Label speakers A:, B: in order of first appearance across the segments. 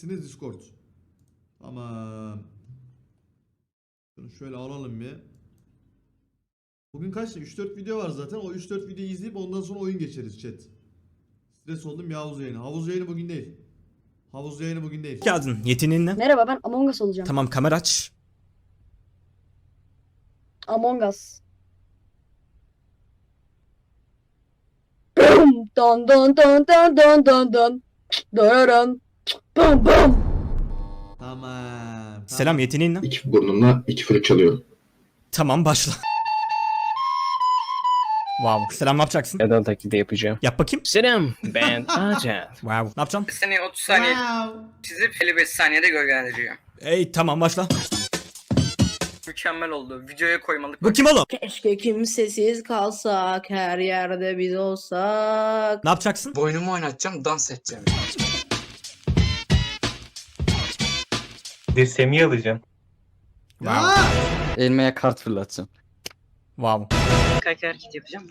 A: Siniz Discord. Tamam. Şunu şöyle alalım bir. Bugün kaç? 3-4 video var zaten. O 3-4 videoyu izleyip ondan sonra oyun geçeriz chat. Stres oldum ya havuz yayını. Havuz yayını bugün değil. Havuz yayını bugün değil.
B: Kağıdın yeteneğin ne?
C: Merhaba ben Among Us olacağım.
B: Tamam kamera aç.
C: Among Us. Don don don don don don don. Dararan. Bam bam.
A: Tamam.
B: Selam yeteneğin ne?
D: İki burnumla iki fırçalıyorum.
B: Tamam başla. Wow. Selam ne yapacaksın?
E: Neden taklidi yapacağım?
B: Yap bakayım.
E: Selam ben Acat.
B: Wow. Ne yapacaksın?
F: Seni 30 saniye
A: Wow.
F: çizip 55 saniyede gölgelendiriyor.
B: Ey tamam başla.
F: Mükemmel oldu. Videoya koymalık.
B: Bu kim oğlum?
C: Keşke kimsesiz kalsak, her yerde biz olsak.
B: Ne yapacaksın?
G: Boynumu oynatacağım, dans edeceğim.
H: Bir Semih alacağım.
A: Ya!
E: Elmeye kart fırlatacağım.
B: Wow.
F: Kaç hareket yapacağım.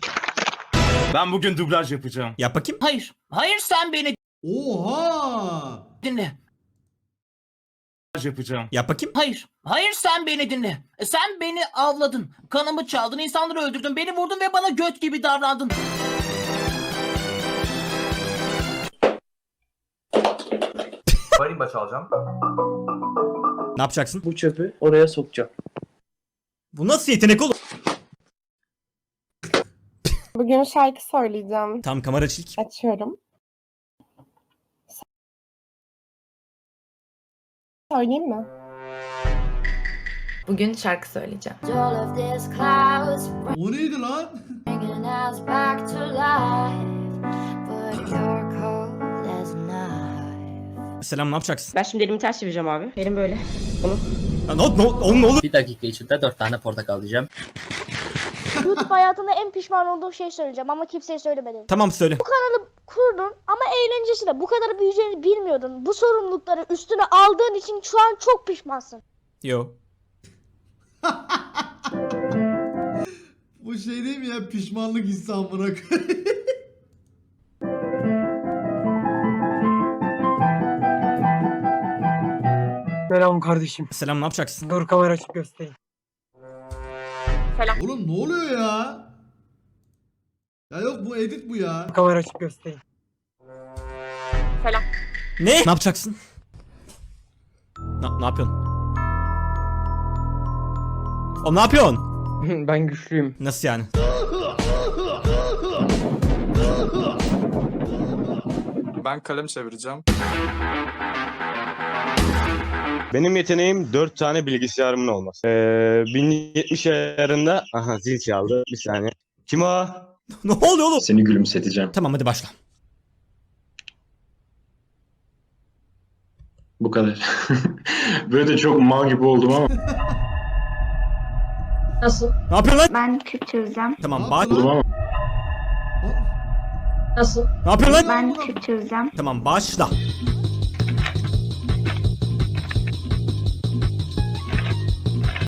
H: Ben bugün dublaj yapacağım.
B: Yap bakayım.
I: Hayır. Hayır sen beni
A: Oha!
I: dinle.
H: Dublaj yapacağım.
B: Yap bakayım.
I: Hayır. Hayır sen beni dinle. E, Sen beni avladın. Kanımı çaldın. insanları öldürdün. Beni vurdun ve bana göt gibi davrandın.
J: Marimba çalacağım.
B: Ne yapacaksın?
E: Bu çöpü oraya sokacağım.
B: Bu nasıl yetenek oğlum?
K: Bugün şarkı söyleyeceğim.
B: Tamam kamera ilk.
K: Açıyorum. Söyleyeyim mi?
L: Bugün şarkı söyleyeceğim.
A: O neydi lan?
B: Selam ne yapacaksın?
L: Ben şimdi elimi ters çevireceğim abi. Elim böyle.
B: Ya, ne, ne, oğlum ne olur?
E: Bir dakika içinde dört tane portakal diyeceğim.
K: YouTube hayatında en pişman olduğum şey söyleyeceğim ama kimseye söylemedim.
B: Tamam söyle.
K: Kurdun ama eğlencesi de bu kadar büyüyeceğini bilmiyordun. Bu sorumlulukları üstüne aldığın için şu an çok pişmansın.
B: Yo.
A: Bu şey değil mi ya? Pişmanlık hissi amına
E: Selam kardeşim.
B: Selam ne yapacaksın?
E: Dur kamera açıp göstereyim.
A: Oğlum ne oluyor ya? Ya yok bu edit bu ya.
E: Kamera açıp göstereyim.
B: Ne? Ne yapacaksın? Ne, ne yapıyorsun? Oğlum ne yapıyorsun?
E: ben güçlüyüm.
B: Nasıl yani?
G: Ben kalem çevireceğim.
H: Benim yeteneğim 4 tane bilgisayarımın olması. Ee, 1070 ayarında... Aha zil çaldı. Bir saniye. Kim o?
B: ne oluyor oğlum?
D: Seni gülümseteceğim.
B: Tamam hadi başla.
D: Bu kadar. Böyle de çok mal gibi oldum ama.
K: Nasıl?
B: Ne yapıyorsun lan?
K: Ben küp çözeceğim.
B: Tamam
A: yaptın
D: Oldum ama.
K: Nasıl?
B: Ne yapıyorsun lan?
A: Ben
K: küp çözeceğim.
B: Tamam başla.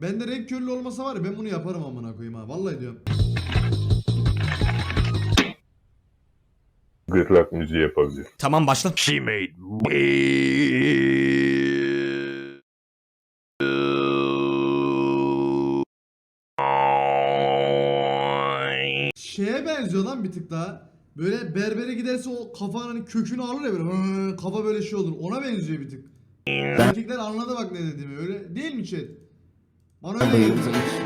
A: Bende renk körlüğü olmasa var ya ben bunu yaparım amına koyayım ha. Vallahi diyorum.
H: Gırtlak müziği yapabilir.
B: Tamam başla.
H: She made
A: Şeye benziyor lan bir tık daha. Böyle berbere giderse o kafanın hani kökünü alır ya böyle "Hı", kafa böyle şey olur. Ona benziyor bir tık. Erkekler anladı bak ne dediğimi. Öyle değil mi chat? Bana öyle geldi.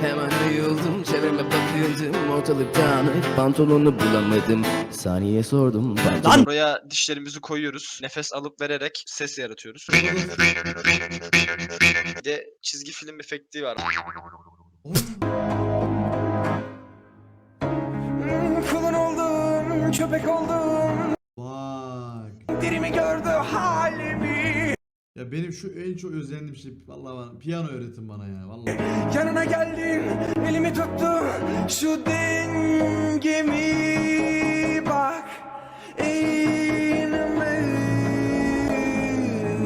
E: Hemen bayıldım. Çevreme bakıyordum. Ortalıktan pantolonu bulamadım. Saniye sordum.
B: Lan!
J: Buraya dişlerimizi koyuyoruz. Nefes alıp vererek ses yaratıyoruz. Bir de çizgi film efekti var.
E: Kulun Köpek oldum.
A: Bak.
E: Derimi gördü halimi.
A: Ya benim şu en çok özendiğim şey vallahi bana piyano öğretin bana ya vallahi.
E: Yanına geldim. Elimi tuttu. Şu dengemi bak. Eğilme.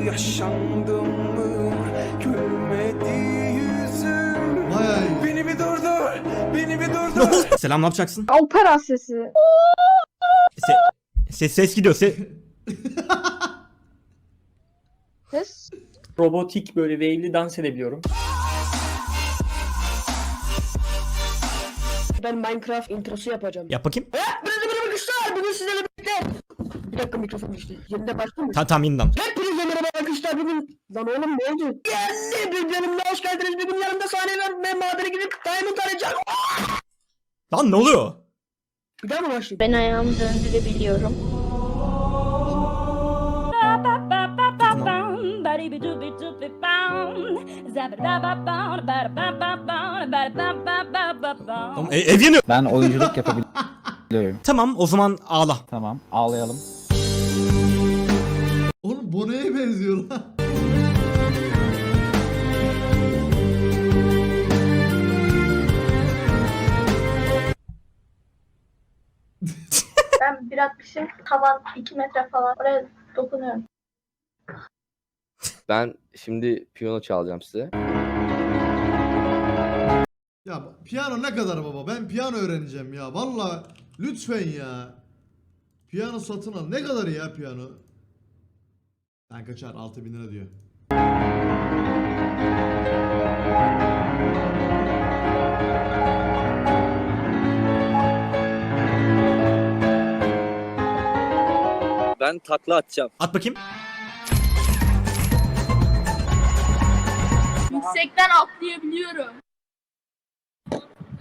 E: Yaşandım mı? Gülmedi yüzüm.
A: İyi.
E: Beni bir durdur. Beni bir durdur.
B: Selam ne yapacaksın?
K: Opera sesi.
B: Se- ses ses gidiyor. Se-
K: Ses
F: Robotik böyle wave'li dans edebiliyorum.
C: Ben Minecraft introsu yapacağım.
B: Yap bakayım.
C: Hepinize merhaba arkadaşlar. Bugün sizlerle birlikte. Bir dakika mikrofon düştü. Yeniden başlayayım mı?
B: Tamam tamam yeniden.
C: Hepinize merhaba arkadaşlar. Bugün... Lan oğlum ne oldu? Geldi. Bir yanımda hoş geldiniz. Bugün yanımda sahne var. Ben madene gidip Diamond arayacağım.
B: Lan ne oluyor?
C: Bir daha mı başlayayım?
E: Ben ayağımı döndürebiliyorum.
B: Oğlum, e- ev yanıyor.
F: Ben oyunculuk yapabiliyorum.
B: Tamam o zaman ağla.
F: Tamam ağlayalım.
A: Oğlum bu neye benziyor lan?
E: Ben bir atmışım. Tavan 2 metre falan. Oraya dokunuyorum.
F: Ben şimdi piyano çalacağım size.
A: Ya piyano ne kadar baba? Ben piyano öğreneceğim ya. Valla lütfen ya. Piyano satın al. Ne kadar ya piyano? Ben kaçar 6000 lira diyor.
F: Ben takla atacağım.
B: At bakayım.
E: Yüksekten atlayabiliyorum.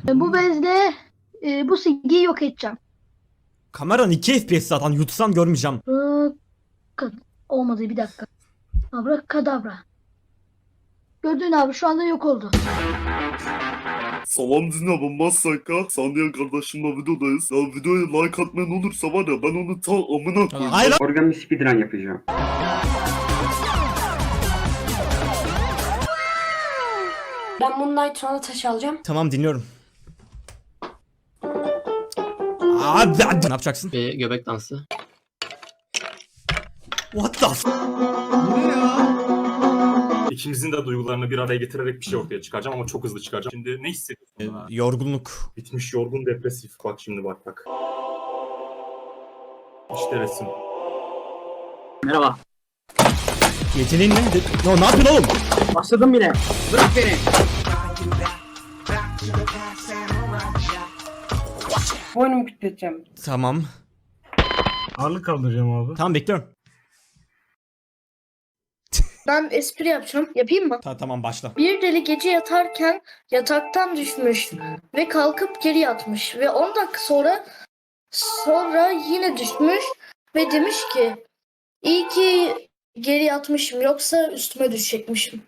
E: Bu bezle e, bu silgiyi yok edeceğim.
B: Kameran 2 FPS zaten yutsam görmeyeceğim.
E: Kad- Olmadı bir dakika. Abra kadabra. Gördün abi şu anda yok oldu.
H: Salam dinle ben Masaka. Sandiyan kardeşimle videodayız. Ya videoya like atmayan olursa var ya ben onu ta amına koyayım.
B: Hayır lan.
M: Organ bir speedrun yapacağım.
C: Ben Moonlight sonra taş alacağım.
B: Tamam dinliyorum. Abi ne yapacaksın?
F: göbek dansı.
B: What the f-
A: Bu ne ya?
H: İkimizin de duygularını bir araya getirerek bir şey ortaya çıkaracağım ama çok hızlı çıkaracağım. Şimdi ne
B: Ee,
H: hissediyorsun?
B: yorgunluk.
H: Bitmiş yorgun depresif. Bak şimdi bak bak. İşte resim.
F: Merhaba.
B: Yeteneğin ne? De- No, ne yapıyorsun oğlum?
F: Başladım bile. Bırak beni.
C: Boynumu kütleteceğim.
B: Tamam.
H: Ağırlık kaldıracağım abi.
B: Tamam bekliyorum.
E: Ben espri yapacağım. Yapayım mı?
B: Ta- tamam başla.
E: Bir deli gece yatarken yataktan düşmüş ve kalkıp geri yatmış ve 10 dakika sonra sonra yine düşmüş ve demiş ki iyi ki geri yatmışım yoksa üstüme düşecekmişim.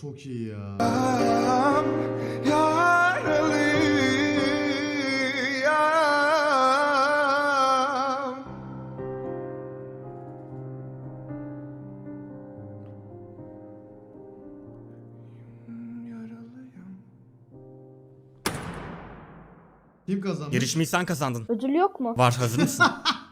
A: Çok iyi ya. Kim kazandı?
B: Yarışmayı sen kazandın.
E: Ödül yok mu?
B: Var hazır mısın?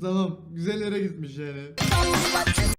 A: tamam. Güzel yere gitmiş yani.